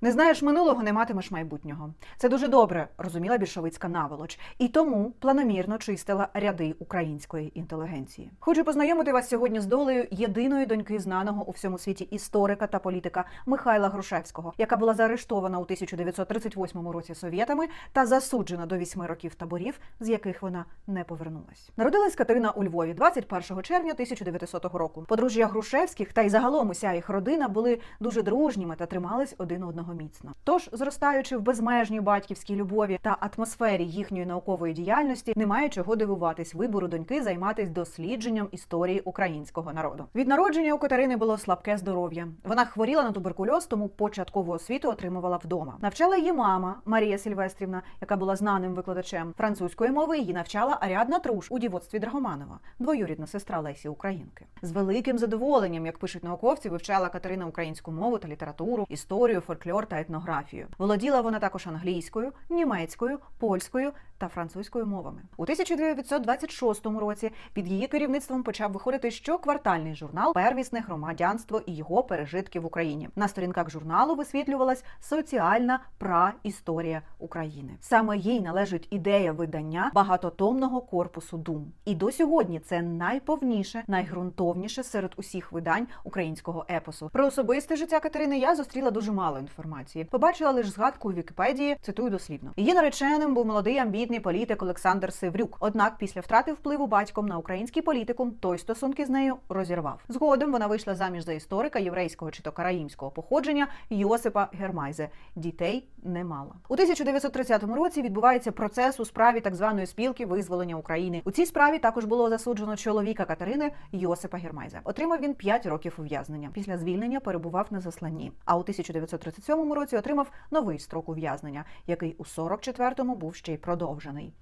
Не знаєш минулого, не матимеш майбутнього. Це дуже добре розуміла більшовицька наволоч, і тому планомірно чистила ряди української інтелігенції. Хочу познайомити вас сьогодні з долею єдиної доньки знаного у всьому світі історика та політика Михайла Грушевського, яка була заарештована у 1938 році совєтами та засуджена до вісьми років таборів, з яких вона не повернулась. Народилась Катерина у Львові 21 червня 1900 року. Подружжя Грушевських та й загалом уся їх родина були дуже дружніми та тримались один одного міцно. Тож, зростаючи в безмежній батьківській любові та атмосфері їхньої наукової діяльності, немає чого дивуватись вибору доньки займатися дослідженням історії українського народу. Від народження у Катерини було слабке здоров'я. Вона хворіла на туберкульоз, тому початкову освіту отримувала вдома. Навчала її мама Марія Сільвестрівна, яка була знаним викладачем французької мови. Її навчала Аріадна Труш у дівоцтві Драгоманова, двоюрідна сестра Лесі Українки. З великим задоволенням, як пишуть науковці, вивчала Катерина українську мову та літературу, історію, фольклор та етнографію. Володіла вона також англійською, німецькою, польською та французькою мовами. У 1926 році під її керівництвом почав виходити щоквартальний журнал Первісне громадянство і його пережитки в Україні. На сторінках журналу висвітлювалась соціальна праісторія України. Саме їй належить ідея видання багатотомного корпусу дум. І до сьогодні це найповніше, найґрунтовніше серед усіх видань українського епосу. Про особисте життя Катерини я зустріла дуже мало інформації. Побачила лише згадку у Вікіпедії, цитую дослівно. Її нареченим був молодий амбітний політик Олександр Севрюк. Однак після втрати впливу батьком на український політикум той стосунки з нею розірвав. Згодом вона вийшла заміж за історика єврейського чи то караїмського походження Йосипа Гермайзе. Дітей не мала. У 1930 році відбувається процес у справі так званої спілки визволення України. У цій справі також було засуджено чоловіка Катерини Йосипа Гермайзе. Отримав він 5 років ув'язнення. Після звільнення перебував на засланні. А у 1937 році отримав новий строк ув'язнення, який у 44-му був ще й продовжений.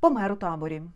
Помер у таборі.